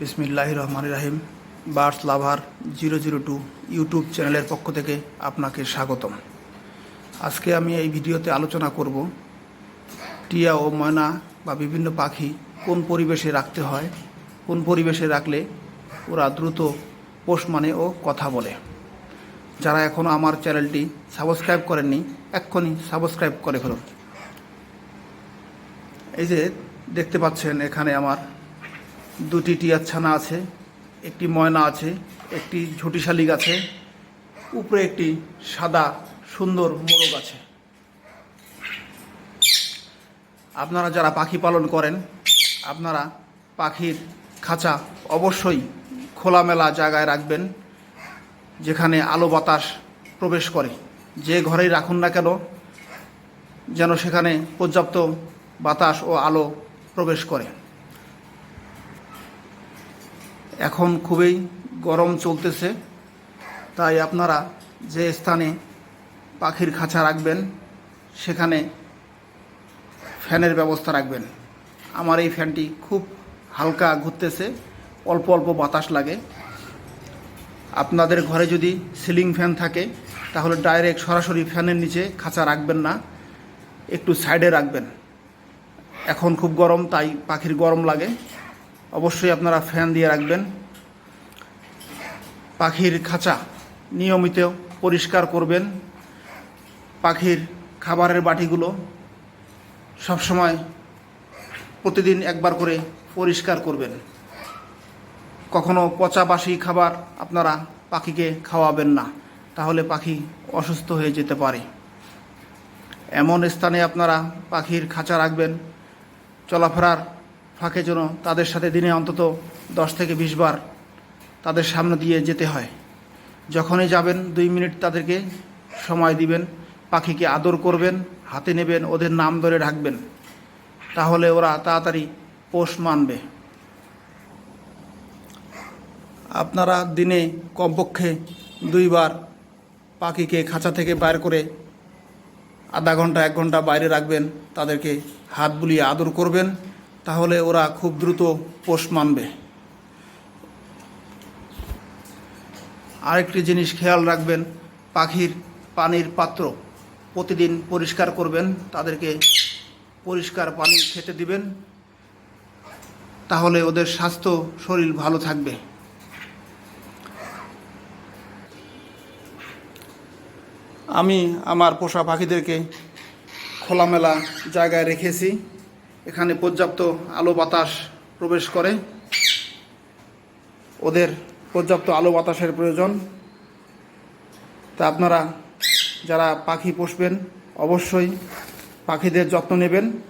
বিসমিল্লাহ রহমান রাহিম birds lover zero zero two YouTube চ্যানেলের পক্ষ থেকে আপনাকে স্বাগতম। আজকে আমি এই ভিডিওতে আলোচনা করব টিয়া ও ময়না বা বিভিন্ন পাখি কোন পরিবেশে রাখতে হয়, কোন পরিবেশে রাখলে ওরা দ্রুত পোষ মানে ও কথা বলে। যারা এখনও আমার চ্যানেলটি সাবস্ক্রাইব করেননি, এক্ষুনি সাবস্ক্রাইব করে ফেলুন। এই যে দেখতে পাচ্ছেন এখানে আমার দুটি টিয়ার ছানা আছে, একটি ময়না আছে, একটি ঝুটি শালিক আছে, উপরে একটি সাদা সুন্দর মোরগ আছে। আপনারা যারা পাখি পালন করেন, আপনারা পাখির খাঁচা অবশ্যই খোলামেলা জায়গায় রাখবেন, যেখানে আলো বাতাস প্রবেশ করে। যে ঘরেই রাখুন না কেন, যেন সেখানে পর্যাপ্ত বাতাস ও আলো প্রবেশ করে। এখন খুবই গরম চলতেছে। তাই আপনারা যে স্থানে পাখির খাঁচা রাখবেন, সেখানে ফ্যানের ব্যবস্থা রাখবেন। আমার এই ফ্যানটি খুব হালকা ঘুরতেছে, অল্প অল্প বাতাস লাগে। আপনাদের ঘরে যদি সিলিং ফ্যান থাকে, তাহলে ডাইরেক্ট সরাসরি ফ্যানের নিচে খাঁচা রাখবেন না, একটু সাইডে রাখবেন। এখন খুব গরম, তাই পাখির গরম লাগে। অবশ্যই আপনারা ফ্যান দিয়ে রাখবেন। পাখির খাঁচা নিয়মিত পরিষ্কার করবেন। পাখির খাবারের বাটিগুলো সবসময় প্রতিদিন একবার করে পরিষ্কার করবেন। কখনো পচা বাসি খাবার আপনারা পাখিকে খাওয়াবেন না, তাহলে পাখি অসুস্থ হয়ে যেতে পারে। এমন স্থানে আপনারা পাখির খাঁচা রাখবেন। চলাফেরার ফাঁকে যেন তাদের সাথে দিনে অন্তত দশ থেকে বিশ বার তাদের সামনে দিয়ে যেতে হয়। যখনই যাবেন, দুই মিনিট তাদেরকে সময় দিবেন, পাখিকে আদর করবেন, হাতে নেবেন, ওদের নাম ধরে ডাকবেন তাহলে ওরা তাড়াতাড়ি পোষ মানবে। আপনারা দিনে কমপক্ষে দুইবার পাখিকে খাঁচা থেকে বাইর করে আধা ঘণ্টা, এক ঘণ্টা বাইরে রাখবেন, তাদেরকে হাত বুলিয়ে আদর করবেন তাহলে ওরা খুব দ্রুত পোষ মানবে। আরেকটি জিনিস খেয়াল রাখবেন, পাখির পানির পাত্র প্রতিদিন পরিষ্কার করবেন, তাদেরকে পরিষ্কার পানি খেতে দিবেন, তাহলে ওদের স্বাস্থ্য, শরীর ভালো থাকবে। আমি আমার পোষা পাখিদেরকে খোলামেলা জায়গায় রেখেছি। এখানে পর্যাপ্ত আলো বাতাস প্রবেশ করে। ওদের পর্যাপ্ত আলো বাতাসের প্রয়োজন। তা আপনারা যারা পাখি পুষবেন, অবশ্যই পাখিদের যত্ন নেবেন।